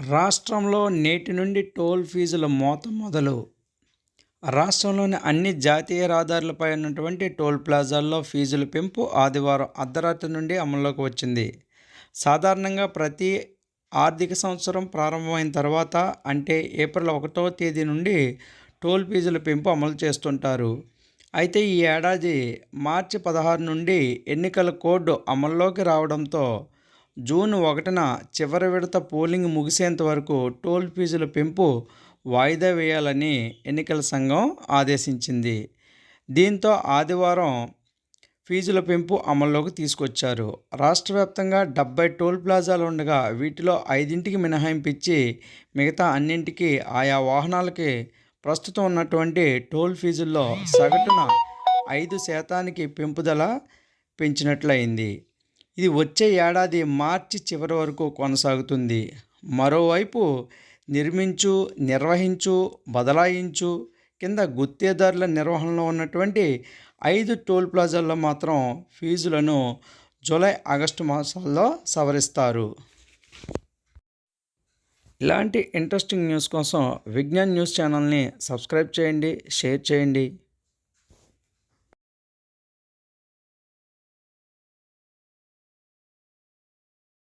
రాష్ట్రంలో నేటి నుండి టోల్ ఫీజుల మోత మొదలు. రాష్ట్రంలోని అన్ని జాతీయ రహదారులపై ఉన్నటువంటి టోల్ ప్లాజాల్లో ఫీజుల పెంపు ఆదివారం అర్ధరాత్రి నుండి అమల్లోకి వచ్చింది. సాధారణంగా ప్రతి ఆర్థిక సంవత్సరం ప్రారంభమైన తర్వాత అంటే ఏప్రిల్ ఒకటవ తేదీ నుండి టోల్ ఫీజుల పెంపు అమలు చేస్తుంటారు. అయితే ఈ ఏడాది మార్చి పదహారు నుండి ఎన్నికల కోడ్ అమల్లోకి రావడంతో జూన్ ఒకటిన చివరి విడత పోలింగ్ ముగిసేంత వరకు టోల్ ఫీజుల పెంపు వాయిదా వేయాలని ఎన్నికల సంఘం ఆదేశించింది. దీంతో ఆదివారం ఫీజుల పెంపు అమల్లోకి తీసుకొచ్చారు. రాష్ట్ర వ్యాప్తంగా డెబ్బై టోల్ ప్లాజాలు ఉండగా వీటిలో ఐదింటికి మినహాయింపిచ్చి మిగతా అన్నింటికి ఆయా వాహనాలకి ప్రస్తుతం ఉన్నటువంటి టోల్ ఫీజుల్లో సగటున ఐదు శాతానికి పెంపుదల పెంచినట్లయింది. ఇది వచ్చే ఏడాది మార్చి చివరి వరకు కొనసాగుతుంది. మరోవైపు నిర్మించు నిర్వహించు బదలాయించు కింద గుత్తేదారుల నిర్వహణలో ఉన్నటువంటి ఐదు టోల్ ప్లాజాల్లో మాత్రం ఫీజులను జూలై ఆగస్టు మాసాల్లో సవరిస్తారు. ఇలాంటి ఇంట్రెస్టింగ్ న్యూస్ కోసం విజ్ఞాన్ న్యూస్ ఛానల్ని సబ్స్క్రైబ్ చేయండి షేర్ చేయండి.